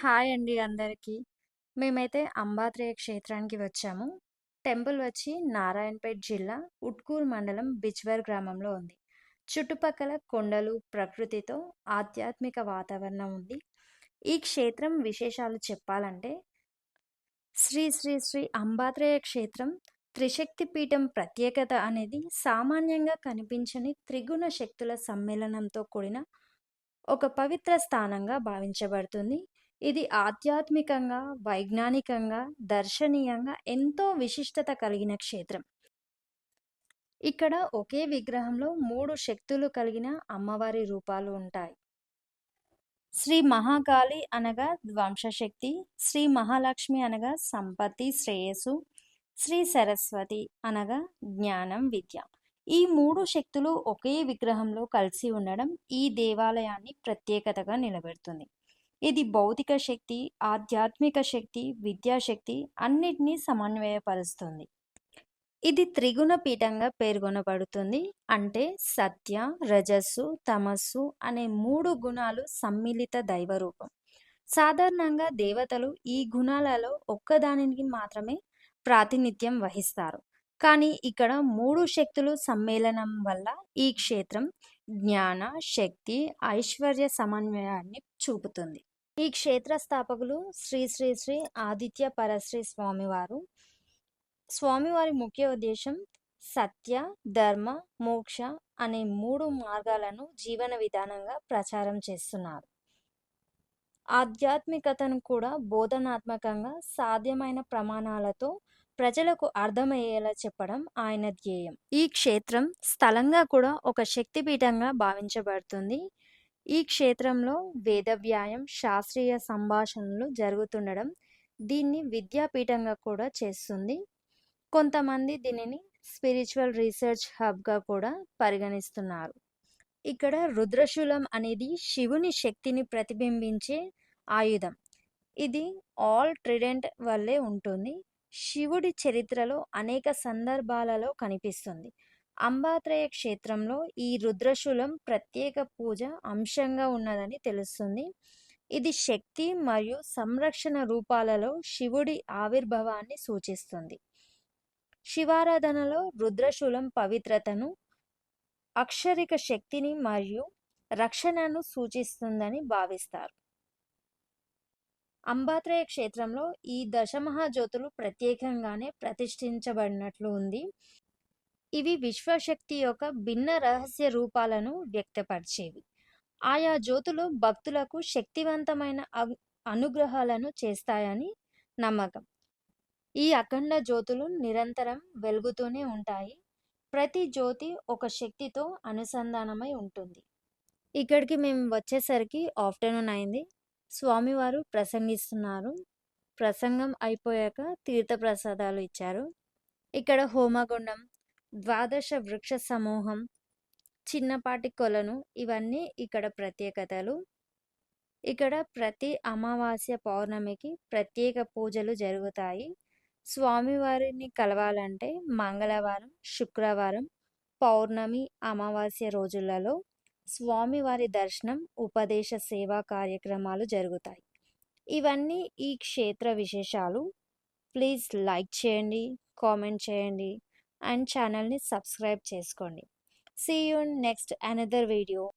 Hi అండి అందరికీ. మేమైతే అంబాత్రేయ క్షేత్రానికి వచ్చాము. టెంపుల్ వచ్చి నారాయణపేట్ జిల్లా ఉట్కూర్ మండలం బిజ్వర్ గ్రామంలో ఉంది. చుట్టుపక్కల కొండలు, ప్రకృతితో ఆధ్యాత్మిక వాతావరణం ఉంది. ఈ క్షేత్రం విశేషాలు చెప్పాలంటే శ్రీ శ్రీ శ్రీ అంబాత్రేయ క్షేత్రం త్రిశక్తి పీఠం ప్రత్యేకత అనేది సామాన్యంగా కనిపించని త్రిగుణ శక్తుల సమ్మేళనంతో కూడిన ఒక పవిత్ర స్థానంగా భావించబడుతుంది. ఇది ఆధ్యాత్మికంగా, వైజ్ఞానికంగా, దర్శనీయంగా ఎంతో విశిష్టత కలిగిన క్షేత్రం. ఇక్కడ ఒకే విగ్రహంలో మూడు శక్తులు కలిగిన అమ్మవారి రూపాలు ఉంటాయి. శ్రీ మహాకాళి అనగా ధ్వంసశక్తి, శ్రీ మహాలక్ష్మి అనగా సంపత్తి, శ్రేయస్సు, శ్రీ సరస్వతి అనగా జ్ఞానం, విద్య. ఈ మూడు శక్తులు ఒకే విగ్రహంలో కలిసి ఉండడం ఈ దేవాలయాన్ని ప్రత్యేకతగా నిలబెడుతుంది. ఇది భౌతిక శక్తి, ఆధ్యాత్మిక శక్తి, విద్యాశక్తి అన్నిటినీ సమన్వయపరుస్తుంది. ఇది త్రిగుణ పీఠంగా పేర్కొనబడుతుంది. అంటే సత్య, రజస్సు, తమస్సు అనే మూడు గుణాలు సమ్మిళిత దైవరూపం. సాధారణంగా దేవతలు ఈ గుణాలలో ఒక్కదానికి మాత్రమే ప్రాతినిధ్యం వహిస్తారు. కానీ ఇక్కడ మూడు శక్తులు సమ్మేళనం వల్ల ఈ క్షేత్రం జ్ఞాన, శక్తి, ఐశ్వర్య సమన్వయాన్ని చూపుతుంది. ఈ క్షేత్ర స్థాపకులు శ్రీ శ్రీ శ్రీ ఆదిత్య పరశ్రీ స్వామివారు. స్వామివారి ముఖ్య ఉద్దేశం సత్య, ధర్మ, మోక్ష అనే మూడు మార్గాలను జీవన విధానంగా ప్రచారం చేస్తున్నారు. ఆధ్యాత్మికతను కూడా బోధనాత్మకంగా సాధ్యమైన ప్రమాణాలతో ప్రజలకు అర్థమయ్యేలా చెప్పడం ఆయన ధ్యేయం. ఈ క్షేత్రం స్థలంగా కూడా ఒక శక్తిపీఠంగా భావించబడుతుంది. ఈ క్షేత్రంలో వేదవ్యాయం, శాస్త్రీయ సంభాషణలు జరుగుతుండడం దీన్ని విద్యాపీఠంగా కూడా చేస్తుంది. కొంతమంది దీనిని స్పిరిచువల్ రీసెర్చ్ హబ్గా కూడా పరిగణిస్తున్నారు. ఇక్కడ రుద్రశూలం అనేది శివుని శక్తిని ప్రతిబింబించే ఆయుధం. ఇది ఆల్ ట్రిడెంట్ వల్లే ఉంటుంది. శివుడి చరిత్రలో అనేక సందర్భాలలో కనిపిస్తుంది. అంబాత్రేయ క్షేత్రంలో ఈ రుద్రశూలం ప్రత్యేక పూజ అంశంగా ఉన్నదని తెలుస్తుంది. ఇది శక్తి మరియు సంరక్షణ రూపాలలో శివుడి ఆవిర్భావాన్ని సూచిస్తుంది. శివారాధనలో రుద్రశూలం పవిత్రతను, అక్షరిక శక్తిని మరియు రక్షణను సూచిస్తుందని భావిస్తారు. అంబాత్రేయ క్షేత్రంలో ఈ దశమహాజ్యోతులు ప్రత్యేకంగానే ప్రతిష్ఠించబడినట్లు ఉంది. ఇవి విశ్వశక్తి యొక్క భిన్న రహస్య రూపాలను వ్యక్తపరిచేవి. ఆయా జ్యోతులు భక్తులకు శక్తివంతమైన అనుగ్రహాలను చేస్తాయని నమ్మకం. ఈ అఖండ జ్యోతులు నిరంతరం వెలుగుతూనే ఉంటాయి. ప్రతి జ్యోతి ఒక శక్తితో అనుసంధానమై ఉంటుంది. ఇక్కడికి మేము వచ్చేసరికి ఆఫ్టర్నూన్ అయింది. స్వామివారు ప్రసంగిస్తున్నారు. ప్రసంగం అయిపోయాక తీర్థప్రసాదాలు ఇచ్చారు. ఇక్కడ హోమగుండం, ద్వాదశ వృక్ష సమూహం, చిన్నపాటి కొలను ఇవన్నీ ఇక్కడ ప్రత్యేకతలు. ఇక్కడ ప్రతి అమావాస్య, పౌర్ణమికి ప్రత్యేక పూజలు జరుగుతాయి. స్వామివారిని కలవాలంటే మంగళవారం, శుక్రవారం, పౌర్ణమి, అమావాస్య రోజులలో స్వామివారి దర్శనం, ఉపదేశ సేవా కార్యక్రమాలు జరుగుతాయి. ఇవన్నీ ఈ క్షేత్ర విశేషాలు. ప్లీజ్ లైక్ చేయండి, కామెంట్ చేయండి అండ్ ఛానల్ని సబ్స్క్రైబ్ చేసుకోండి. See you next another video.